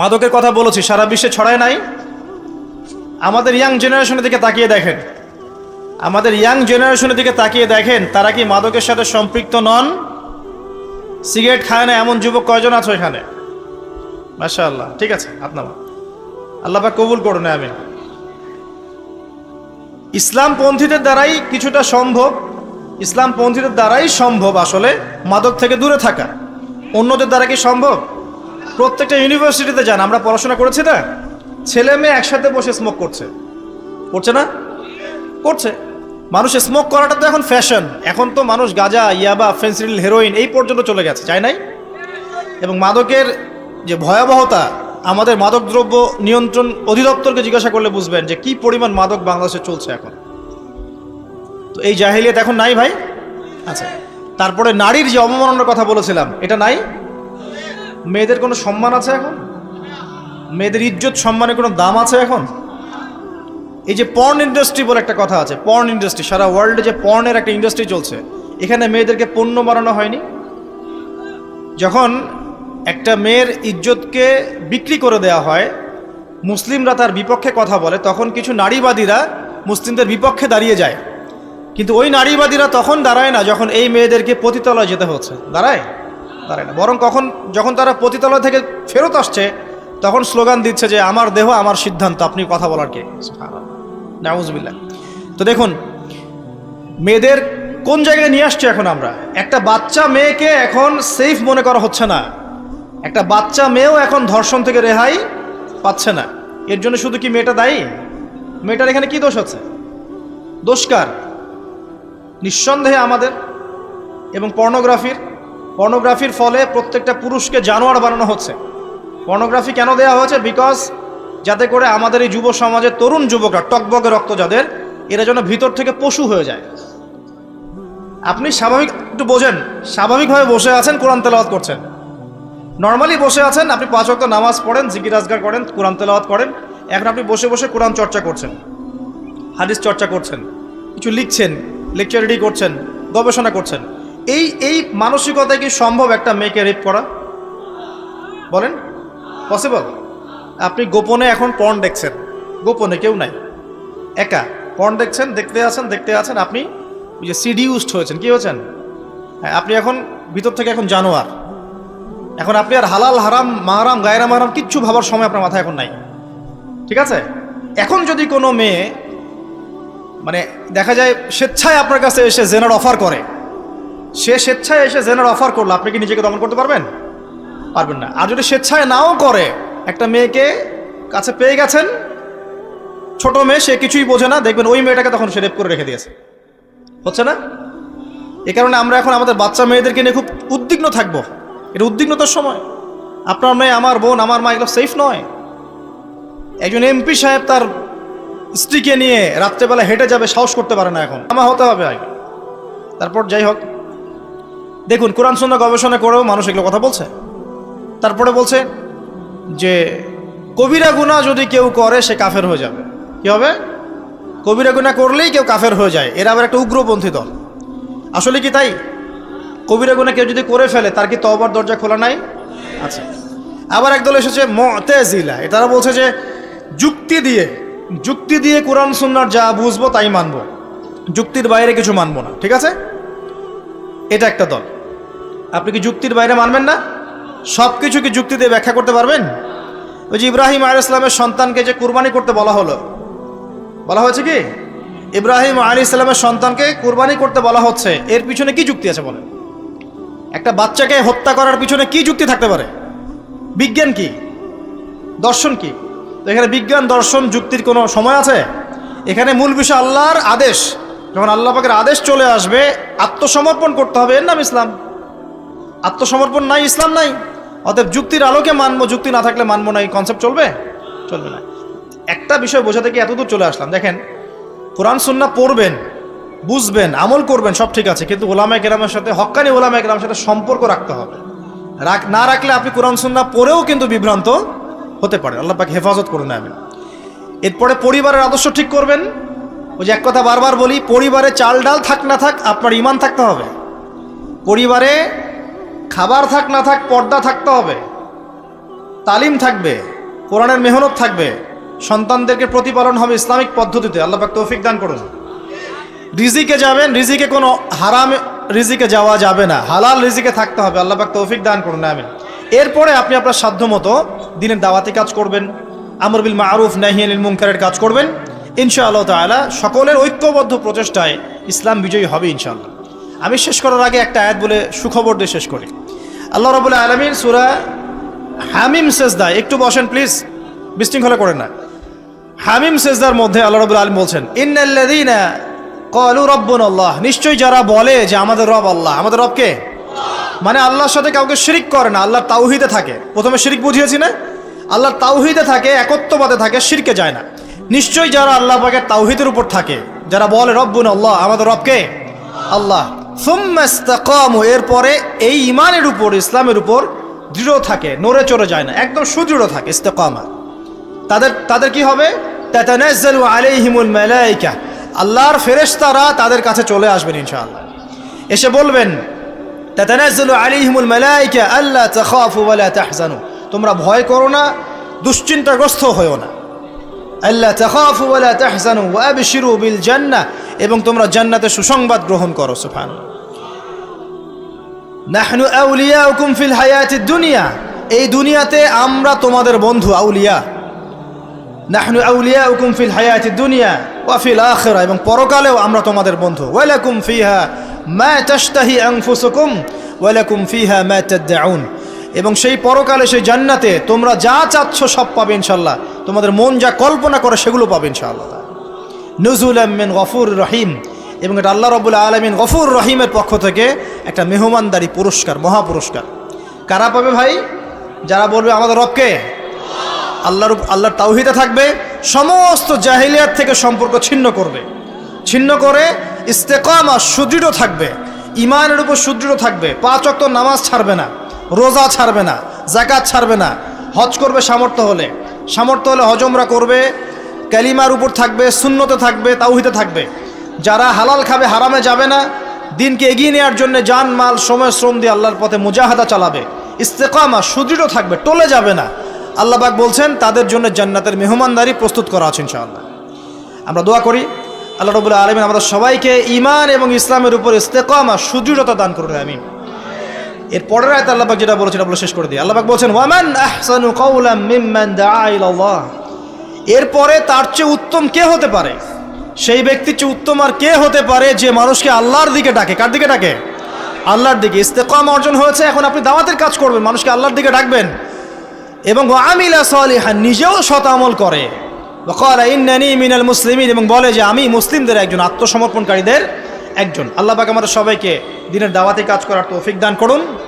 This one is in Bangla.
মাদকের কথা বলেছি, সারা বিশ্বে ছড়ায় নাই। আমাদের ইয়াং জেনারেশনের দিকে তাকিয়ে দেখেন। আমাদের ইয়াং জেনারেশনের দিকে তাকিয়ে দেখেন, তারা কি মাদকের সাথে সম্পৃক্ত নন? সিগারেট খায় না এমন যুবক কয়জন আছো এখানে মাশা আল্লাহ ঠিক আছে, আপনার আল্লাহ পাক কবুল করুন আমি ইসলামপন্থীদের দ্বারাই কিছুটা সম্ভব, ইসলামপন্থীদের দ্বারাই সম্ভব আসলে মাদক থেকে দূরে থাকা। অন্যদের দ্বারা কি সম্ভব? প্রত্যেকটা ইউনিভার্সিটিতে যান, আমরা পড়াশোনা করেছি না। ছেলে মেয়ে একসাথে বসে স্মোক করছে। করছে না? করছে। মানুষ স্মোক করাটা তো এখন ফ্যাশন এখন তো মানুষ গাঁজা, ইয়াবা ফেন্সিল হেরোইন এই পর্যন্ত চলে গেছে চাই নাই? এবং মাদকের যে ভয়াবহতা, আমাদের মাদকদ্রব্য নিয়ন্ত্রণ অধিদপ্তরকে জিজ্ঞাসা করলে বুঝবেন যে কি পরিমাণ মাদক বাংলাদেশে চলছে এখন। তো এই জাহিলিয়াত এখন নাই ভাই? আচ্ছা। তারপরে নারীর যে অবমাননার কথা বলেছিলাম, এটা নাই? মেয়েদের কোনো সম্মান আছে এখন? মেয়েদের ইজ্জত, সম্মানের কোনো দাম আছে এখন? এই যে পর্ন ইন্ডাস্ট্রি বলে একটা কথা আছে পর্ন ইন্ডাস্ট্রি সারা ওয়ার্ল্ডে যে পর্নের একটা ইন্ডাস্ট্রি চলছে, এখানে মেয়েদেরকে পণ্য বানানো হয়নি? যখন একটা মেয়ের ইজ্জতকে বিক্রি করে দেওয়া হয়, মুসলিমরা তার বিপক্ষে কথা বলে, তখন কিছু নারীবাদীরা মুসলিমদের বিপক্ষে দাঁড়িয়ে যায়। কিন্তু ওই নারীবাদীরা তখন দাঁড়ায় না যখন এই মেয়েদেরকে পতিতলায় যেতে হচ্ছে। দাঁড়ায়? দাঁড়ায় না। বরং কখন যখন তারা পতিতলা থেকে ফেরত আসছে, তখন স্লোগান দিচ্ছে যে, আমার দেহ, আমার সিদ্ধান্ত। আপনি কথা বলার কে? নাউজবিল্লা তো দেখুন, মেয়েদের কোন জায়গায় নিয়ে আসছে এখন আমরা? একটা বাচ্চা মেয়েকে এখন সেফ মনে করা হচ্ছে না। একটা বাচ্চা মেয়েও এখন ধর্ষণ থেকে রেহাই পাচ্ছে না। এর জন্য শুধু কি মেয়েটা দায়ী? মেয়েটার এখানে কি দোষ আছে? দোষকার নিঃসন্দেহে আমাদের এবং পর্নোগ্রাফির পর্নোগ্রাফির ফলে প্রত্যেকটা পুরুষকে জানোয়ার বানানো হচ্ছে। পর্নোগ্রাফি কেন দেওয়া হয়েছে? বিকজ যাতে করে আমাদের এই যুব সমাজের তরুণ যুবকরা, টকবগে রক্ত যাদের, এরা যেন ভিতর থেকে পশু হয়ে যায়। আপনি স্বাভাবিক, একটু বোঝেন, স্বাভাবিকভাবে বসে আছেন, কোরআন তেলাওয়াত করছেন। নর্মালি বসে আছেন, আপনি পাঁচ ওয়াক্ত নামাজ পড়েন, জিকির আজগার করেন, কোরআন তেলাওয়াত করেন, এখন আপনি বসে বসে কোরআন চর্চা করছেন, হাদিস চর্চা করছেন, কিছু লিখছেন লেকচার রেডি করছেন, গবেষণা করছেন। এই এই মানসিকতায় কি সম্ভব একটা মেয়েকে রেপ করা? বলেন। পসিবল আপনি গোপনে এখন পর্ন দেখছেন। গোপনে কেউ নাই। একা। পর্ন দেখছেন, দেখতে আছেন দেখতে আছেন। আপনি ওই যে সিডিউসড হয়েছেন। কী হয়েছেন? হ্যাঁ আপনি এখন ভিতর থেকে এখন জানোয়ার। এখন আপনি আর হালাল, হারাম মাহারাম গায়রা মাহারাম কিচ্ছু ভাবার সময় আপনার মাথায় এখন নাই। ঠিক আছে? এখন যদি কোনো মেয়ে মানে দেখা যায় স্বেচ্ছায় আপনার কাছে এসে জেনার অফার করে সে স্বেচ্ছায় এসে জেনার অফার করল, আপনি কি নিজেকে দমন করতে পারবেন? পারবেন না। আর যদি স্বেচ্ছায় নাও করে, একটা মেয়েকে কাছে পেয়ে গেছেন, ছোট মেয়ে, সে কিছুই বোঝে না, দেখবেন ওই মেয়েটাকে তখন সে রেপ করে রেখে দিয়েছে। হচ্ছে না? এ কারণে আমরা এখন আমাদের বাচ্চা মেয়েদেরকে নিয়ে খুব উদ্বিগ্ন থাকব। এটা উদ্বিগ্নতার সময়। আপনার মেয়ে, আমার বোন, আমার মা, এগুলো সেফ নয়। একজন এমপি সাহেব তার স্ত্রীকে নিয়ে রাত্রেবেলা হেঁটে যাবে, সাহস করতে পারে না এখন। আমার হতে হবে আগে। তারপর যাই হোক দেখুন, কোরআন সন্না গবেষণা করেও মানুষ এগুলো কথা বলছে। তারপরে বলছে যে, কবিরা গুণা যদি কেউ করে, সে কাফের হয়ে যাবে। কি হবে? কবিরা গুণা করলেই কেউ কাফের হয়ে যায়। এরা আবার একটা উগ্রপন্থী দল। আসলে কি তাই? কবিরা গুণা কেউ যদি করে ফেলে, তার কি তওবার দরজা খোলা নাই? আচ্ছা। আবার একদল এসেছে, মতেজিলা। এটারা বলছে যে, যুক্তি দিয়ে যুক্তি দিয়ে কোরআন সুন্নার যা বুঝব, তাই মানবো। যুক্তির বাইরে কিছু মানবো না। ঠিক আছে? এটা একটা দল। আপনি কি যুক্তির বাইরে মানবেন না? সব কিছু কি যুক্তি দিয়ে ব্যাখ্যা করতে পারবেন? ওই যে ইব্রাহিম আল ইসলামের সন্তানকে যে কুরবানি করতে বলা হলো, বলা হয়েছে কি? ইব্রাহিম আলী ইসলামের সন্তানকে কুরবানি করতে বলা হচ্ছে, এর পিছনে কি যুক্তি আছে বলেন? একটা বাচ্চাকে হত্যা করার পিছনে কি যুক্তি থাকতে পারে? বিজ্ঞান কি? দর্শন কি? তো এখানে বিজ্ঞান, দর্শন, যুক্তির কোনো সময় আছে? এখানে মূল বিষয় আল্লাহর আদেশ। যখন আল্লাহ পাকের আদেশ চলে আসবে, আত্মসমর্পণ করতে হবে, এর নাম ইসলাম। আত্মসমর্পণ নাই, ইসলাম নাই। অতএব যুক্তির আলোকে মানবো, যুক্তি না থাকলে মানবো না, এই কনসেপ্ট চলবে? চলবে না। একটা বিষয় বোঝাতে কি এতদূর চলে আসলাম। দেখেন, কোরআন, সুন্না পড়বেন, বুঝবেন, আমল করবেন, সব ঠিক আছে, কিন্তু ওলামায় কেরামের সাথে হকানি ওলামায় কেরামের সাথে সম্পর্ক রাখতে হবে। রাখ, না রাখলে আপনি কোরআন, সুন্না পড়েও কিন্তু বিভ্রান্ত হতে পারে আল্লাহ পাকে হেফাজত করে নেবেন এরপরে পরিবারের আদর্শ ঠিক করবেন। ওই যে এক কথা বারবার বলি, পরিবারে চাল ডাল থাক না থাক, আপনার ইমান থাকতে হবে। পরিবারে খাবার থাক, না থাক, পর্দা থাকতে হবে। তালিম থাকবে, কোরআনের মেহনত থাকবে, সন্তানদেরকে প্রতিপালন হবে ইসলামিক পদ্ধতিতে। আল্লাহ পাক তৌফিক দান করুন। রিজিকে যাবেন, রিজিকে কোনো হারাম রিজিকে যাওয়া যাবে না। হালাল রিজিকে থাকতে হবে। আল্লাহ পাক তৌফিক দান করুন, আমিন। এরপরে আপনি আপনার সাধ্য মতো দিনের দাওয়াতি কাজ করবেন, আমর বিল মারুফ নাহিয়ানিল মুনকারের কাজ করবেন। ইনশাআল্লাহ তাআলা সকলের ঐক্যবদ্ধ প্রচেষ্টায় ইসলাম বিজয়ী হবে ইনশাআল্লাহ। আমি শেষ করার আগে একটা আয়াত বলে সুখবর দিয়ে শেষ করি। আল্লাহ রাবুল্লাহ আলমিন সুরা হামিম সেজদা, একটু বসেন প্লিজ, বিশৃঙ্খলা করেন না। হামিম সেজদার মধ্যে আল্লাহ রবুল আলম বলছেন ইন্নাল্লাযীনা ক্বালু রাব্বুনা আল্লাহ। নিশ্চয়ই যারা বলে যে আমাদের রব আল্লাহ, আমাদের রব কে? মানে আল্লাহর সাথে কাউকে শিরিক করে না, আল্লাহর তাওহিদে থাকে। প্রথমে শিরিক বুঝিয়েছি না? আল্লাহর তাওহিদে থাকে, একত্ববাদে থাকে, শিরকে যায় না। নিশ্চয়ই যারা আল্লাহ পাকের তাওহিদের উপর থাকে, যারা বলে, রব্বুন আল্লাহ, আমাদের রবকে আল্লাহ। সুম্মা ইস্তাকামু এরপরে এই ইমানের উপর, ইসলামের উপর দৃঢ় থাকে, নড়ে চড়ে যায় না, একদম সুদৃঢ় থাকে, ইস্তেকামা। তাদের তাদের কি হবে? তাতানাজ্জালু আলাইহিমুল মালাইকা। আল্লাহর ফেরেশতারা তাদের কাছে চলে আসবেন, ইনশাআল্লাহ। এসে বলবেন, তাতানাজ্জালু আলাইহিমুল মালাইকা, আল্লা তাখাফু ওয়া লা তাহজানু। তোমরা ভয় করো না, দুশ্চিন্তাগ্রস্ত হয়ো না। আল্লাহ তাখাফু ওয়া লা তাহজানু ওয়া আবশিরু বিল জান্নাহ। এবং তোমরা জান্নাতে সুসংবাদ গ্রহণ করো, সুবহানাল্লাহ। নাহনু আউলিয়াউকুম ফিল হায়াতিদ দুনিয়া। এই দুনিয়াতে আমরা তোমাদের বন্ধু আউলিয়া। নাহনু আউলিয়াউকুম ফিল হায়াতিদ দুনিয়া ওয়া ফিল আখিরা। এবং পরকালেও আমরা তোমাদের বন্ধু। ওয়ালাকুম ফিহা মা তাশতাহি আনফুসুকুম, ওয়ালাকুম ফিহা মা তাদউন। এবং সেই পরকালে, সেই জান্নাতে তোমরা যা চাচ্ছ সব পাবে ইনশাল্লাহ তোমাদের মন যা কল্পনা করে সেগুলো পাবে ইনশাআল্লাহ। নজুল গফুর রহিম। এবং এটা আল্লাহ রবুল্লা আলমিন গফুর রহিমের পক্ষ থেকে একটা মেহমানদারি পুরস্কার মহা পুরস্কার কারা পাবে ভাই? যারা বলবে আমাদের রবকে। আল্লাহর আল্লাহর তাওহিদে থাকবে, সমস্ত জাহিলিয়াত থেকে সম্পর্ক ছিন্ন করবে। ছিন্ন করে ইস্তেকামা সুদৃঢ় থাকবে ইমানের উপর সুদৃঢ় থাকবে, পাঁচ অক্ত নামাজ ছাড়বে না, রোজা ছাড়বে না জাকাত ছাড়বে না। হজ করবে সামর্থ্য হলে। সামর্থ্য হলে হজমরা করবে ক্যালিমার উপর থাকবে শূন্যতে থাকবে তাওহিতে থাকবে। যারা হালাল খাবে, হারামে যাবে না, দিনকে এগিয়ে নেওয়ার জন্য জান মাল, সময়, শ্রম দিয়ে আল্লাহর পথে মুজাহাদা চালাবে। ইস্তেকামা সুদৃঢ় থাকবে, টলে যাবে না। আল্লাহবাক বলছেন, তাদের জন্য জান্নাতের মেহমানদারি প্রস্তুত করা আছে ইনশাআল্লাহ। আমরা দোয়া করি, আল্লাহ রবুল্লাহ আলমিন আমাদের সবাইকে ইমান এবং ইসলামের উপর ইস্তেকামা, সুদৃঢ়তা দান করুন আমি এর পরের আয়তে আল্লাহবাক যেটা বলেছে, এটা বলে শেষ করে দিই। আল্লাহবাক বলছেন ওয়ামান আহসানু কাউলাম মিম্মান দাআ ইলাল্লাহ। এরপরে তার চেয়ে উত্তম কে হতে পারে? সেই ব্যক্তির চেয়ে উত্তম আর কে হতে পারে যে মানুষকে আল্লাহর দিকে ডাকে? কার দিকে ডাকে? আল্লাহর দিকে। ইস্তেকাম অর্জন হয়েছে, এখন আপনি দাওয়াতের কাজ করবেন, মানুষকে আল্লাহর দিকে ডাকবেন। এবং আমিলা সালিহা নিজেও শতামল করে। মিনাল মুসলিমিন, এবং বলে যে আমি মুসলিমদের একজন, আত্মসমর্পণকারীদের একজন। আল্লাহ পাক আমাদের সবাইকে দিনের দাওয়াতে কাজ করার তৌফিক দান করুন।